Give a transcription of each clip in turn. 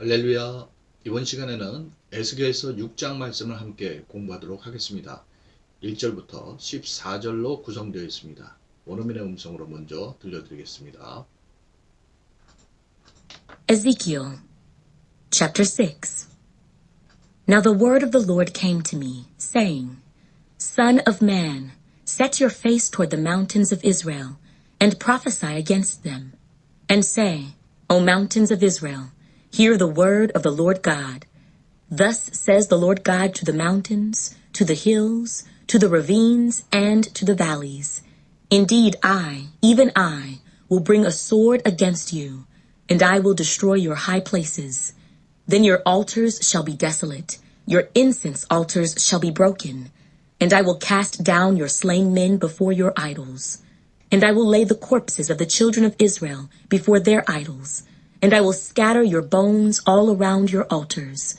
할렐루야. 이번 시간에는 에스겔서 6장 말씀을 함께 공부하도록 하겠습니다. 1절부터 14절로 구성되어 있습니다. 원어민의 음성으로 먼저 들려드리겠습니다. Ezekiel chapter 6 Now the word of the Lord came to me, saying, Son of man, set your face toward the mountains of Israel, and prophesy against them, and say, O mountains of Israel, hear the word of the Lord God. Thus says the Lord God to the mountains, to the hills, to the ravines, and to the valleys. Indeed, I, even I, will bring a sword against you, and I will destroy your high places. Then your altars shall be desolate, your incense altars shall be broken, and I will cast down your slain men before your idols. And I will lay the corpses of the children of Israel before their idols, and I will scatter your bones all around your altars.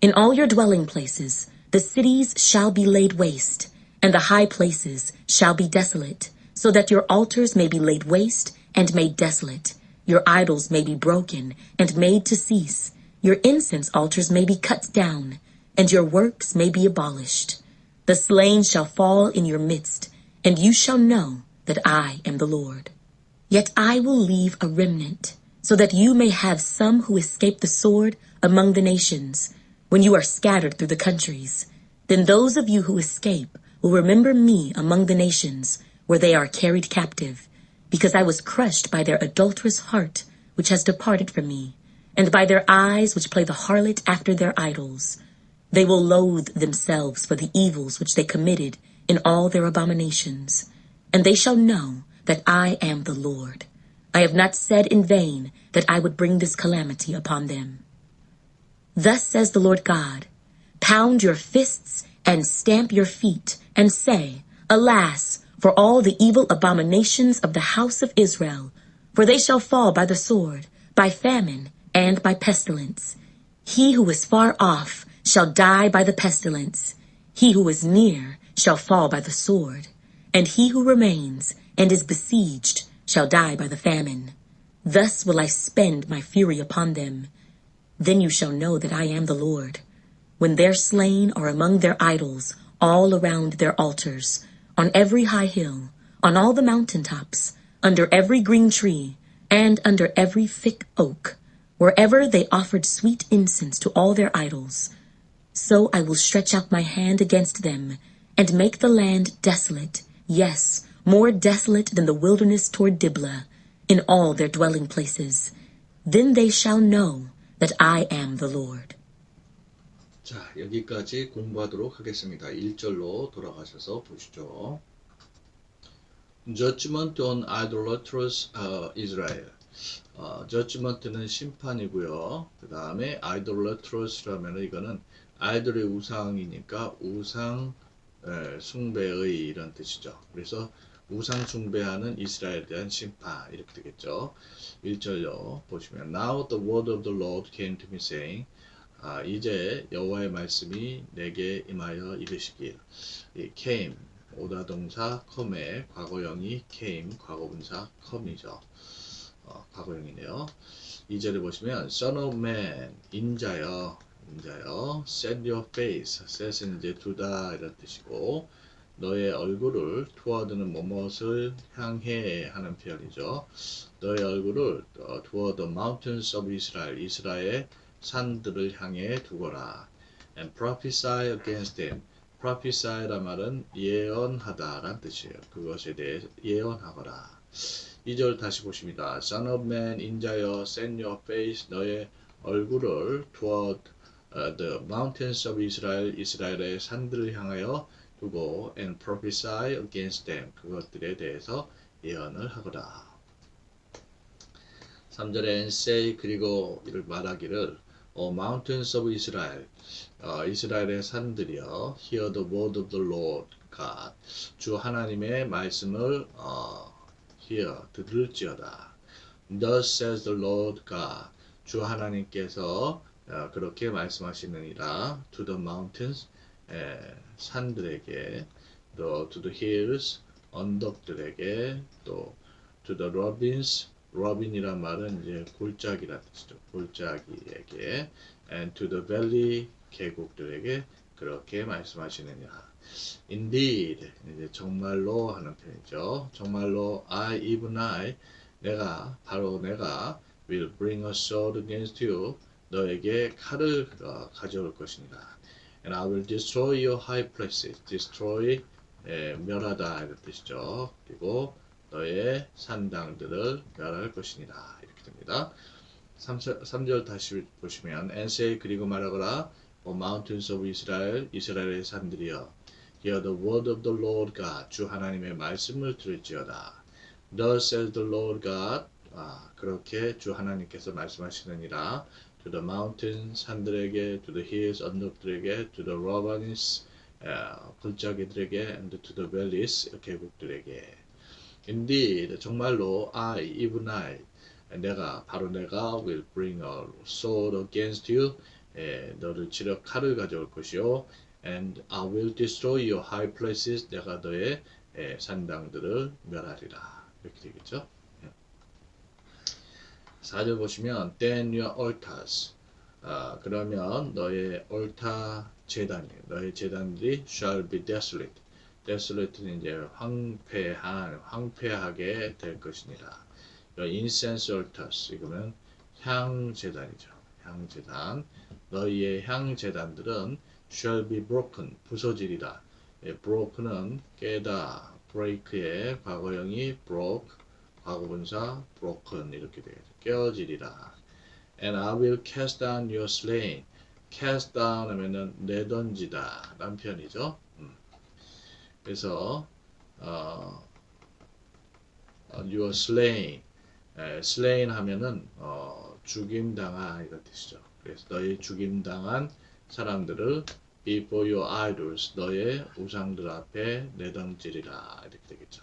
In all your dwelling places, the cities shall be laid waste, and the high places shall be desolate, so that your altars may be laid waste and made desolate. Your idols may be broken and made to cease. Your incense altars may be cut down, and your works may be abolished. The slain shall fall in your midst, and you shall know that I am the Lord. Yet I will leave a remnant, so that you may have some who escape the sword among the nations, when you are scattered through the countries. Then those of you who escape will remember me among the nations, where they are carried captive, because I was crushed by their adulterous heart, which has departed from me, and by their eyes which play the harlot after their idols. They will loathe themselves for the evils which they committed in all their abominations. And they shall know that I am the Lord. I have not said in vain that I would bring this calamity upon them. Thus says the Lord God, pound your fists and stamp your feet and say, Alas, for all the evil abominations of the house of Israel, for they shall fall by the sword, by famine, and by pestilence. He who is far off shall die by the pestilence. He who is near shall fall by the sword. And he who remains and is besieged shall die by the famine. Thus will I spend my fury upon them. Then you shall know that I am the Lord. When their slain are among their idols, all around their altars, on every high hill, on all the mountain tops, under every green tree, and under every thick oak, wherever they offered sweet incense to all their idols, so I will stretch out my hand against them, and make the land desolate, yes, more desolate than the wilderness toward Diblah, in all their dwelling places. Then they shall know that I am the Lord. 자, 여기까지 공부하도록 하겠습니다. 1절로 돌아가셔서 보시죠. Judgment on idolatrous uh, Israel. 어, judgment는 심판이고요. 그 다음에 idolatrous라면 이거는 아이돌의 우상이니까 우상 에, 숭배의 이런 뜻이죠. 그래서 우상 숭배하는 이스라엘에 대한 심판 이렇게 되겠죠. 1절로 보시면 Now the word of the Lord came to me saying 아, 이제 여호와의 말씀이 내게 임하여 이르시길 이 came 오다 동사 come의 과거형이 came 과거분사 come이죠. 어, 과거형이네요. 2절에 보시면 Son of man 인자여 인자여 set your face set은 이제 두다 이런 뜻이고 너의 얼굴을 toward는 뭐뭇을 향해 하는 표현이죠. 너의 얼굴을 어, toward the mountains of Israel 이스라엘 산들을 향해 두거라. And prophesy against them. prophesy란 말은 예언하다라는 뜻이에요. 그것에 대해 예언하거라. 2절 다시 보십니다. Son of man, 인자여, set your face, 너의 얼굴을 toward uh, the mountains of Israel, 이스라엘의 산들을 향하여 두고 and prophesy against them. 그것들에 대해서 예언을 하거라. 3절에 and say 그리고 이를 말하기를 어, mountains of Israel 어, 이스라엘의 산들이여 hear the word of the Lord God 주 하나님의 말씀을 어, hear 들을지어다 Thus says the Lord God 주 하나님께서 어, 그렇게 말씀하시느니라 to the mountains 에, 산들에게 또 to the hills 언덕들에게 또 to the ravines robin이란 말은 이제 골짜기란 뜻이죠. 골짜기에게 and to the valley 계곡들에게 그렇게 말씀하시느니라. Indeed, 이제 정말로 하는 표현이죠. 정말로 I, even I, 내가 바로 내가 will bring a sword against you. 너에게 칼을 어, 가져올 것입니다. And I will destroy your high places. Destroy 예, 멸하다 이런 뜻이죠. 그리고 너의 산당들을 멸할 것이니라 이렇게 됩니다. 3절, 3절 다시 보시면 and say 그리고 말하거라 O mountains of Israel 이스라엘의 산들이여 Hear the word of the Lord God 주 하나님의 말씀을 들을지어다 Thus says the Lord God 아, 그렇게 주 하나님께서 말씀하시느니라 To the mountains 산들에게 To the hills 언덕들에게 To the ravines 어, 골짜기들에게 And to the valleys 계곡들에게 Indeed 정말로 I even I 내가 바로 내가 will bring a sword against you 에, 너를 치려 칼을 가져올 것이요 and I will destroy your high places 내가 너의 에, 산당들을 멸하리라 이렇게 되겠죠 4절 보시면 then your altars 아, 그러면 너의 얼타 재단이 너의 재단들이 shall be desolate desolate는 이제 황폐한 황폐하게 될 것이니라 your incense altars 이거면 향 재단이죠 향 재단 너희의 향 재단들은 shall be broken 부서지리라 예, broken은 깨다 break의 과거형이 broke 과거분사 broken 이렇게 되겠죠 깨어지리라 and I will cast down your slain cast down 하면은 내던지다 표현이죠 음. 그래서 어, 어, your slain 에, slain 하면은 어, 죽임당한 이런 뜻이죠. 그래서 너희 죽임당한 사람들을 before your idols 너의 우상들 앞에 내던지리라 이렇게 되겠죠.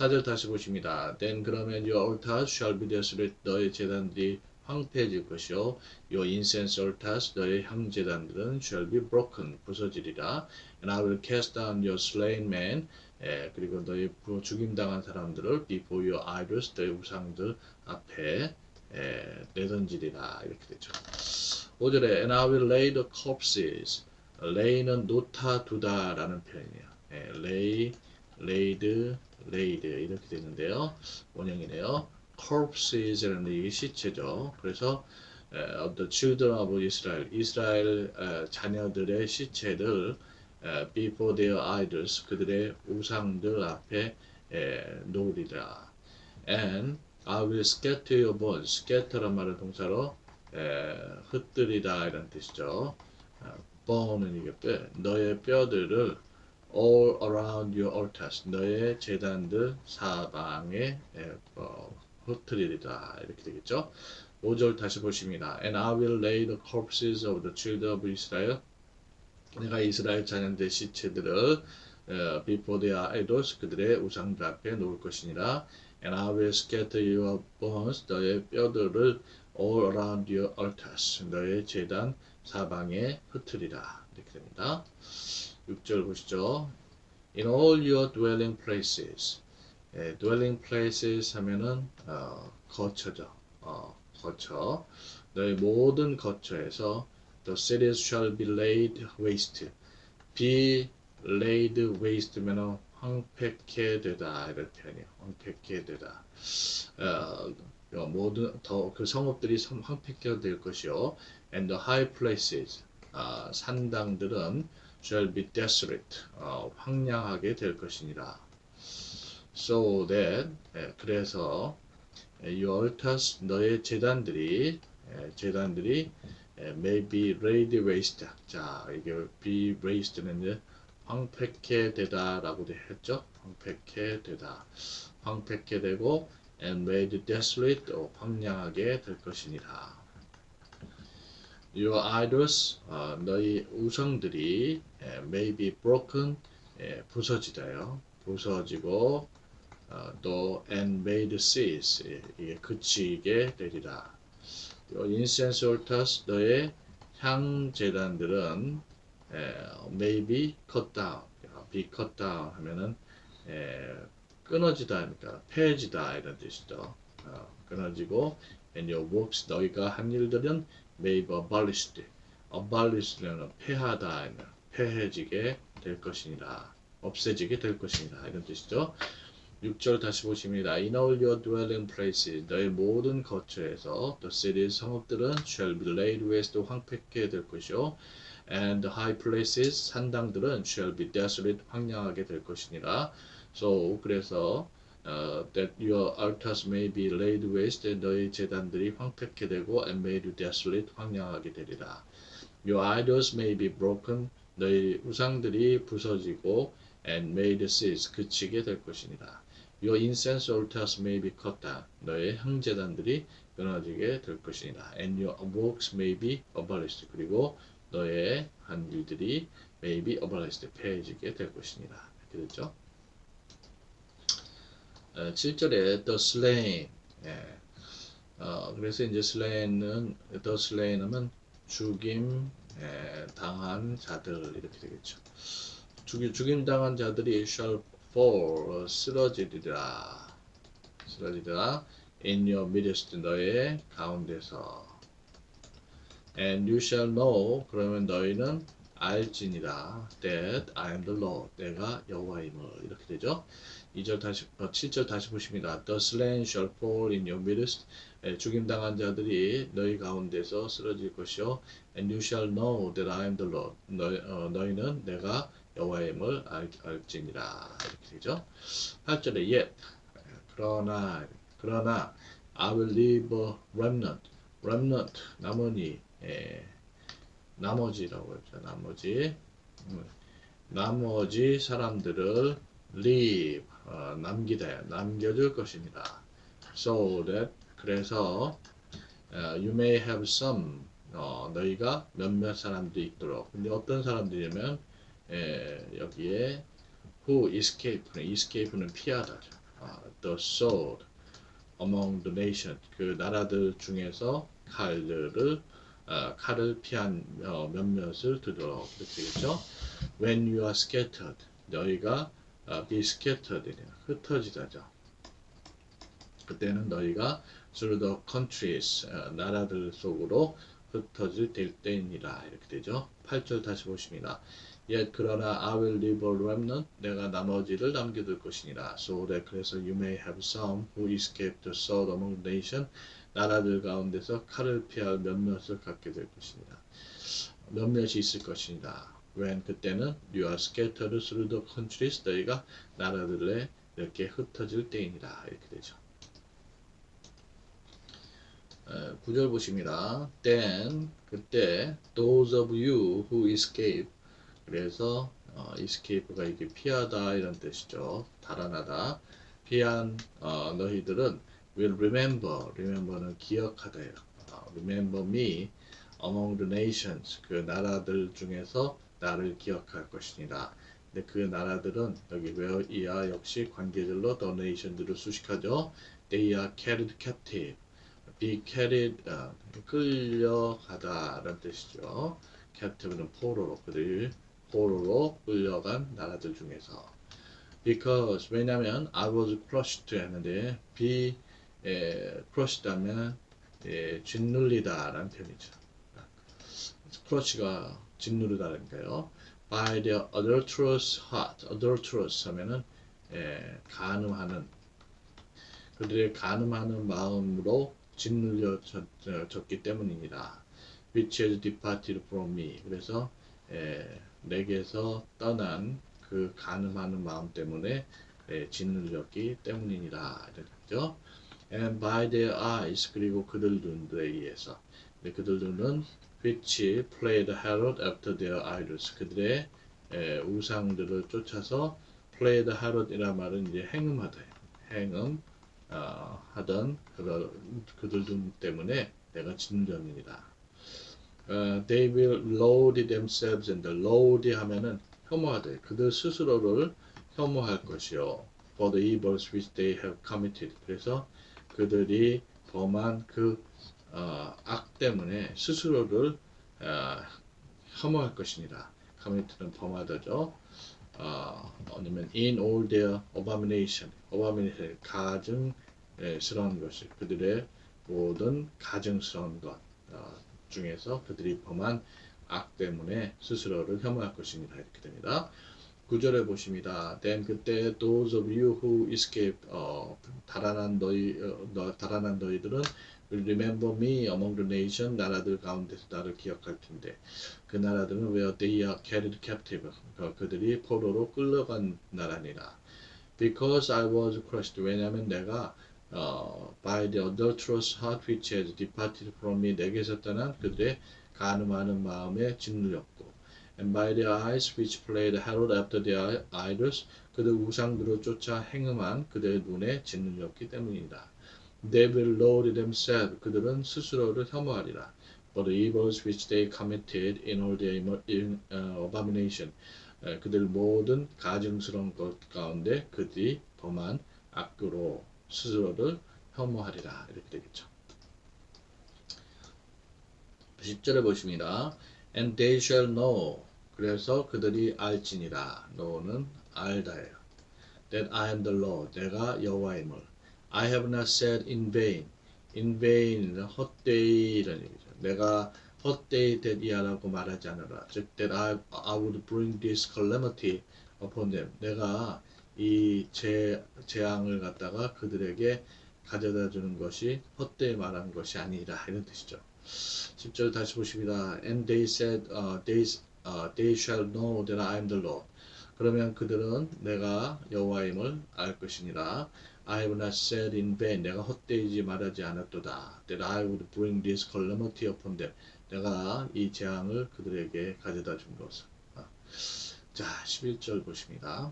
사절 다시 보십니다. Then 그러면 your altars shall be desolate 너의 재단들이 황폐해질 것이요 your incense altars 너의 향 재단들은 shall be broken 부서지리라 and I will cast down your slain men 예, 그리고 부- 죽임당한 사람들을 before your idols 너희 우상들 앞에 예, 내던지리라 이렇게 되죠. 5절에 and I will lay the corpses lay는 놓다 두다라는 표현이에요. 예, lay, laid, laid 이렇게 되는데요. 원형이네요. corpses라는 이게 시체죠. 그래서 에, of the children of Israel, 이스라엘 에, 자녀들의 시체를 에, before their idols, 그들의 우상들 앞에 에, 놓으리라. And I will scatter your bones. scatter란 말은 동사로 에, 흩뜨리다 이런 뜻이죠. 어, bone은 이게 뼈, 너의 뼈들을 all around your altars, 너의 재단들 사방에 에, 어, 흩뜨리리라 이렇게 되겠죠. 5절 다시 보십니다. And I will lay the corpses of the children of Israel. 내가 이스라엘 자녀들의 시체들을 어, before their idols 그들의 우상들 앞에 놓을 것이니라. And I will scatter your bones 너의 뼈들을 all around your altars 너의 제단 사방에 흩트리라 이렇게 됩니다. 6절 보시죠. In all your dwelling places 예, dwelling places 하면은 어, 거처죠. 어, 거처. 너의 모든 거처에서 the cities shall be laid waste. be laid waste면은 황폐케 되다 이런 표현이에요. 황폐케 되다. 어, 어, 모든 더 그 성읍들이 성- 황폐케 될 것이요. And the high places 아, 산당들은 shall be desolate. 어, 황량하게 될 것이니라. So that 예, 그래서 예, your altars 너의 재단들이 예, 재단들이 예, may be laid waste. 자 이게 be waste는 이제 황폐케 되다 라고 했죠. 황폐케 되다. 황폐케 되고 and made desolate 또 황량하게 될 것이니라. Your idols 어, 너희 우상들이 예, may be broken 예, 부서지다요. 부서지고 어, 또 and made cease 예, 이게 그치게 되리라. 요 incense altars 너의 향 제단들은 에, may be cut down, 어, be cut down 하면은 에, 끊어지다 하니까 폐해지다 이런 뜻이죠. 어, 끊어지고 and your works 너희가 한 일들은 may be abolished. abolish는 폐하다, 폐해지게 될 것이니라. 없애지게 될 것이니라. 이런 뜻이죠. 6절 다시 보십니다. In all your dwelling places, 너의 모든 거처에서 the cities, 성읍들은 shall be laid waste, 황폐케 될 것이요. And the high places, 산당들은 shall be desolate, 황량하게 될 것이니라. So, 그래서 uh, that your altars may be laid waste, 너의 제단들이 황폐케 되고 and made desolate, 황량하게 되리라. Your idols may be broken, 너희 우상들이 부서지고 and made cease, 그치게 될 것이니라. Your incense altars may be cut down, 너의 향제단들이 끊어지게 될 것이니라. And your works may be abolished, 그리고 너의 한 일들이 may be abolished, 폐해지게 될 것이니라. 이렇게 됐죠. 어, 7절에 the slain, 예. 어, 그래서 이제 slay는 the slain 하면 죽임 예, 당한 자들 이렇게 되겠죠. 죽임, 죽임 당한 자들이 shall fall 쓰러지리라. 쓰러지리라. In your midst 너의 가운데서. And you shall know 그러면 너희는 알지니라. That I am the Lord 내가 여호와임을. 이렇게 되죠. 2절 다시 어, 7절 다시 보십니다. The slain shall fall in your midst 예, 죽임 당한 자들이 너희 가운데서 쓰러질 것이요 and you shall know that I am the Lord 너희, 어, 너희는 내가 여호와임을 알, 알지니라 이렇게 되죠. 8절에 yet 그러나 그러나 I will leave a remnant remnant 나머지 예, 나머지라고 했죠. 나머지 음, 나머지 사람들을 leave 어, 남기다 남겨줄 것입니다. So that 그래서 어, you may have some 어, 너희가 몇몇 사람들이 있도록 근데 어떤 사람들이냐면 예, 여기에 who escape는 escape는 피하다죠. 아, the sword among the nation 그 나라들 중에서 칼들을 아, 칼을 피한 어, 몇몇을 두도록 이렇게 되겠죠. When you are scattered 너희가 아, scattered 흩어지다죠. 그때는 너희가 through the countries 어, 나라들 속으로 흩어질 될 때이니라 이렇게 되죠. 8절 다시 보십니다. Yet 그러나 I will leave a remnant 내가 나머지를 남겨둘 것이니라. So that 그래서 you may have some who escaped the sword among nation 나라들 가운데서 칼을 피할 몇몇을 갖게 될 것이니라. 몇몇이 있을 것이니라. When 그때는 you are scattered through the countries 너희가 나라들에 이렇게 흩어질 때이니라 이렇게 되죠. 어, 구절 보십니다. Then 그때 those of you who escape 그래서 어, escape가 이게 피하다 이런 뜻이죠. 달아나다. 피한 어, 너희들은 will remember. remember는 기억하다예요. 어, remember me among the nations. 그 나라들 중에서 나를 기억할 것이니라. 근데 그 나라들은 여기 where이야 역시 관계절로 the nations를 수식하죠. They are carried captive. be carried 어, 끌려가다라는 뜻이죠. captive는 포로로 그들 포로로 끌려간 나라들 중에서 because 왜냐면 I was crushed 했는데 be 에, crushed 하면 예, 짓눌리다 라는 표현이죠. crush가 짓누르다니까요. by their adulterous heart, adulterous 하면은 예, 간음하는 그들의 간음하는 마음으로 짓눌려졌기 때문입니다. which has departed from me. 그래서 에, 내게서 떠난 그 간음하는 마음 때문에 에, 짓눌렸기 때문이니라. 이렇죠. And by their eyes 그리고 그들 눈들에 의해서 그들 눈은 which played Herod after their idols 그들의 에, 우상들을 쫓아서 played Herod이란 말은 이제 행음하다 행음 어, 하던 그들, 그들 눈 때문에 내가 짓눌렸느니라. 어, they will load themselves and load 하면은 혐오하되 그들 스스로를 혐오할 것이요. for the evils which they have committed. 그래서 그들이 범한 그 어, 악 때문에 스스로를 어, 혐오할 것이니라. commit는 범하다죠. 어, 아니면 in all their abomination, abomination 가증 스러운 것이 그들의 모든 가증스러운 것 어, 중에서 그들이 범한 악 때문에 스스로를 혐오할 것입니다. 이렇게 됩니다. 9절에 보십니다. Then 그때 those of you who escaped 어, 달아난 너희 어, 너, 달아난 너희들은 remember me among the nation 나라들 가운데서 나를 기억할 텐데 그 나라들은 where they are carried captive 그, 그들이 포로로 끌려간 나라니라. Because I was crushed 왜냐하면 내가 어, by the adulterous heart which has departed from me 내게서 떠난 그들의 가늠하는 마음에 짓눌렸고 and by the eyes which played herald after their idols 그들 우상들을 쫓아 행음한 그들의 눈에 짓눌렸기 때문이다. They will loathe themselves 그들은 스스로를 혐오하리라. For the evils which they committed in all their uh, abomination 에, 그들 모든 가증스러운 것 가운데 그들이 범한 악교로 스스로를 혐오하리라 이렇게 되겠죠. 10절에 보십니다. And they shall know. 그래서 그들이 알지니라. know는 알다예요. That I am the Lord. 내가 여호와임을. I have not said in vain. in vain은 헛되이 이런 얘기죠. 내가 헛되이 되리하라고 말하지 않으라. 즉 that I, I would bring this calamity upon them. 내가 이 재, 재앙을 갖다가 그들에게 가져다 주는 것이 헛되이 말한 것이 아니라 이런 뜻이죠. 10절 다시 보십니다. And they said, uh, they, uh, they shall know that I am the Lord. 그러면 그들은 내가 여호와임을 알 것이니라. I have not said in vain. 내가 헛되이지 말하지 않았도다. That I would bring this calamity upon them. 내가 이 재앙을 그들에게 가져다 준 것을. 아. 자, 11절 보십니다.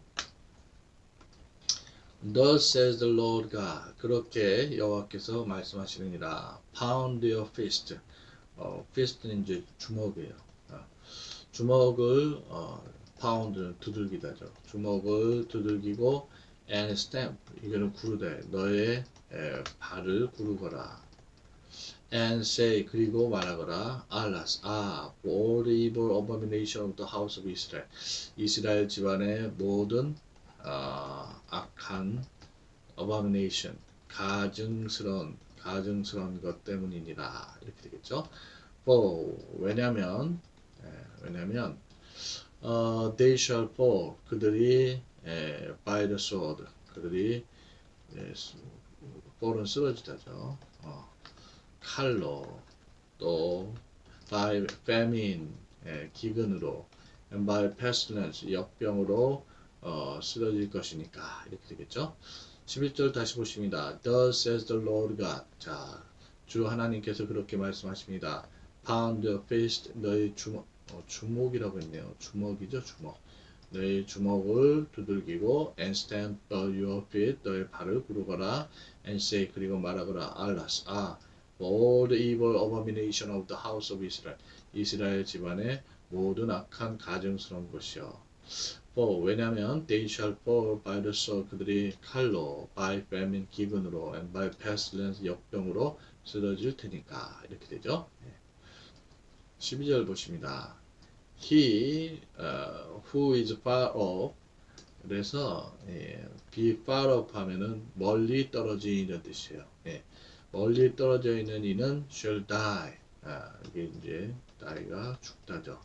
Thus says the Lord God. 그렇게 여호와께서 말씀하시느니라. Pound your fist. 어, fist는 이제 주먹이에요. 어, 주먹을 어, pound는 두들기다죠. 주먹을 두들기고 and stamp. 이거는 구르다. 너의 에, 발을 구르거라. and say 그리고 말하거라. Alas, ah, for all the evil abomination of the house of Israel. 이스라엘 집안의 모든 아, 악한 abomination, 가증스러운 가증스러운 것 때문이니라 이렇게 되겠죠. For 왜냐면 예, 왜냐면 어, they shall fall 그들이 예, by the sword 그들이 예, 수- fall은 쓰러지다죠. 어, 칼로 또 by famine 예, 기근으로 and by pestilence 역병으로 어, 쓰러질 것이니까 이렇게 되겠죠. 11절 다시 보십니다. Thus says the Lord God. 자, 주 하나님께서 그렇게 말씀하십니다. Pound your fist, 너의 주먹, 어, 주먹이라고 했네요. 주먹이죠, 주먹. 너의 주먹을 두들기고 and stamp your feet, 너의 발을 구르거라 and say 그리고 말하거라 Alas, 아, all the evil abomination of the house of Israel. 이스라엘 집안의 모든 악한 가증스러운 것이요. for 왜냐하면 they shall fall by the sword 그들이 칼로 by famine 기근으로 and by pestilence 역병으로 쓰러질 테니까 이렇게 되죠. 네. 12절 보십니다. He uh, who is far off 그래서 예, be far off 하면은 멀리 떨어진 이런 뜻이에요. 예, 멀리 떨어져 있는 이는 shall die. 아, 이게 이제 die가 죽다죠.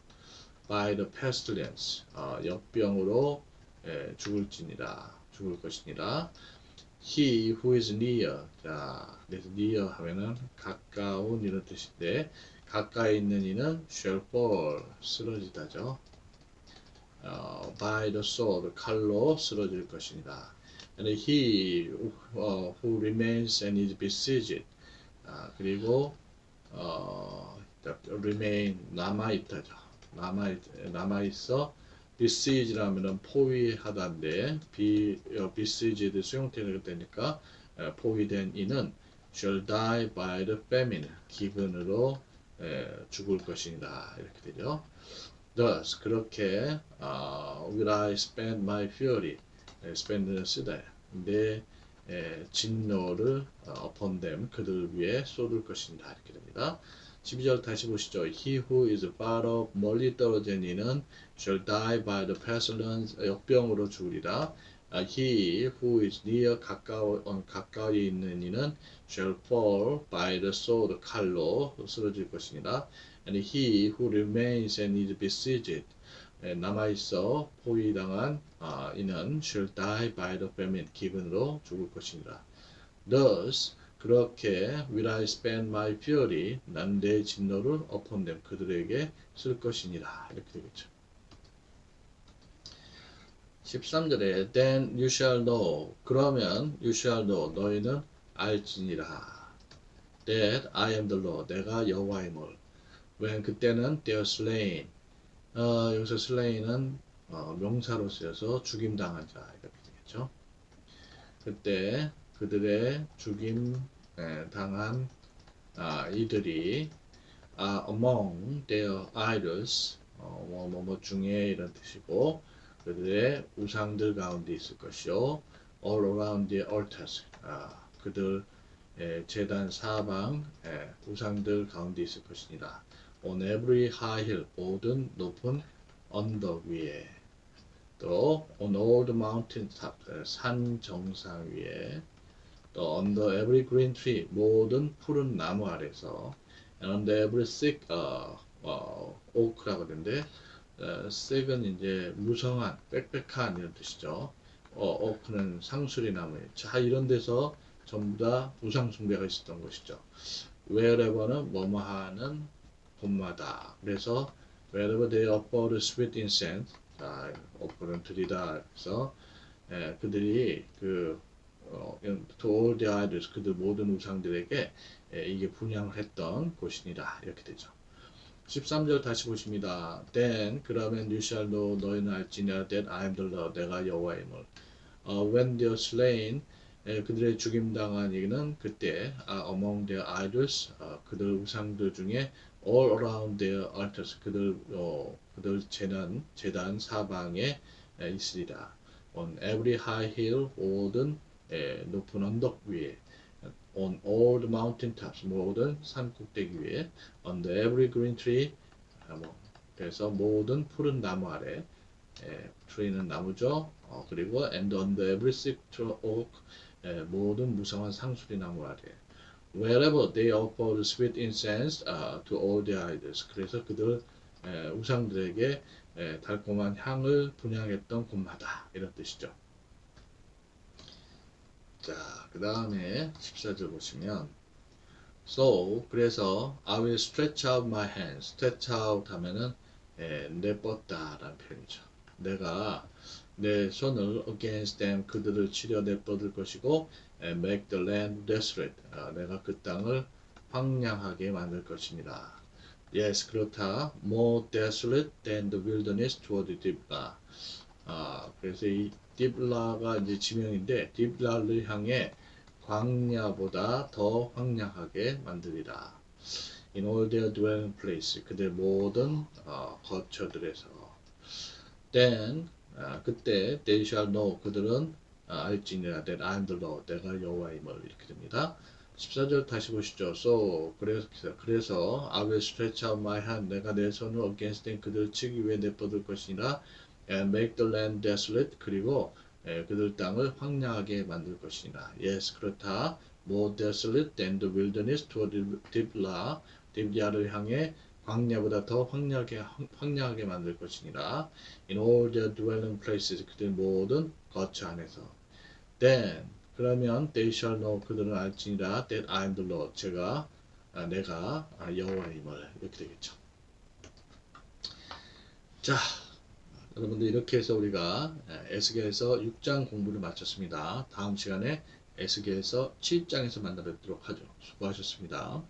by the pestilence 어, 역병으로 예, 죽을지니라 죽을 것이니라 he who is near 자 near 하면은 가까운 이런 뜻인데 가까이 있는 이는 shall fall 쓰러지다죠 어, by the sword 칼로 쓰러질 것이니라 and he 어, who remains and is besieged 아, 그리고 어, remain 남아 있다죠 남아 남아 있어 besiege라면은 포위하다인데 비 어, besieged 수용태가 되니까 에, 포위된 이는 shall die by the famine 기근으로 에, 죽을 것이다 이렇게 되죠. Thus 그렇게 어, will I spend my fury 에, spend는 쓰다 내 에, 진노를 어, upon them 그들 위에 쏟을 것이다 이렇게 됩니다. 12절 다시 보시죠. He who is far off 멀리 떨어진 이는 shall die by the pestilence 역병으로 죽으리라. 아, he who is near 가까워 어, 가까이 있는 이는 shall fall by the sword 칼로 쓰러질 것이니라. And he who remains and is besieged 에, 남아 있어 포위당한 아, 이는 shall die by the famine 기근으로 죽을 것이니라. Thus 그렇게 will I spend my fury 난 내 진노를 upon them 그들에게 쓸 것이니라 이렇게 되겠죠. 13절에 then you shall know 그러면 you shall know 너희는 알지니라 that I am the Lord 내가 여호와임을 when 그때는 they are slain 어, 여기서 slay는 어, 명사로 쓰여서 죽임당한 자 이렇게 되겠죠. 그때 그들의 죽임 에, 당한 아, 이들이 아, among their idols 어, 뭐, 뭐, 뭐 중에 이런 뜻이고 그들의 우상들 가운데 있을 것이요. All around the altars. 아, 그들 의 재단 사방 에, 우상들 가운데 있을 것이니라. On every high hill 모든 높은 언덕 위에. 또 on all the mountain top 에, 산 정상 위에 또 under every green tree 모든 푸른 나무 아래서 and under every thick 어, 어, oak라고 하는데 어, thick은 이제 무성한 빽빽한 이런 뜻이죠. 어, oak는 상수리 나무예요. 자 이런 데서 전부 다 우상 숭배가 있었던 것이죠. wherever는 뭐뭐 하는 곳마다 그래서 wherever they offer sweet incense 자 offer은 드리다 그래서 예, 그들이 그 어, idols 그들 모든 우상들에게 예, 이게 분양을 했던 곳이니라 이렇게 되죠. 13절 다시 보십니다. Then 그러면 you shall know 너희는 알지니라 that I am the Lord 내가 여호와임을. 어, when they are slain 에, 그들의 죽임당한 이는 그때 아, among their idols 어, 그들 우상들 중에 all around their altars 그들 어, 그들 재단 재단 사방에 에, 있으리라. on every high hill 모든 에, 높은 언덕 위에 on all the mountain tops 모든 산 꼭대기 위에 on the every green tree 아, 뭐, 그래서 모든 푸른 나무 아래 에, tree는 나무죠 어, 그리고 and on the every thick oak 에, 모든 무성한 상수리 나무 아래 wherever they offered sweet incense uh, to all their idols 그래서 그들 에, 우상들에게 에, 달콤한 향을 분양했던 곳마다 이런 뜻이죠 자, 그 다음에 14절 보시면 So, 그래서 I will stretch out my hands. stretch out 하면은 예, 내뻗다 라는 표현이죠. 내가 내 손을 against them 그들을 치려 내뻗을 것이고 예, make the land desolate. 아, 내가 그 땅을 황량하게 만들 것입니다. Yes, 그렇다. More desolate than the wilderness toward Dibla. 아, 그래서 이 디블라가 이제 지명인데 디블라를 향해 광야보다 더 황량하게 만들리라. In all their dwelling place 그들 모든 어, 거처들에서 then 아, 그때 they shall know 그들은 아, 알지니라 that I am the Lord 내가 여호와임을 이렇게 됩니다. 14절 다시 보시죠. So 그래서 그래서 I will stretch out my hand 내가 내 손을 against them 그들을 치기 위해 내뻗을 것이니라 and make the land desolate 그리고 예, 그들 땅을 황량하게 만들 것이니라. Yes, 그렇다. More desolate than the wilderness toward Dibla. 디블라를 향해 광야보다 더 황량하게, 황량하게 만들 것이니라. In all their dwelling places. 그들 모든 거처 안에서. Then 그러면 they shall know 그들은 알지니라 that I am the Lord. 제가 아, 내가 아, 여호와임을 이렇게 되겠죠. 자, 여러분들 이렇게 해서 우리가 에스겔에서 6장 공부를 마쳤습니다. 다음 시간에 에스겔에서 7장에서 만나 뵙도록 하죠. 수고하셨습니다.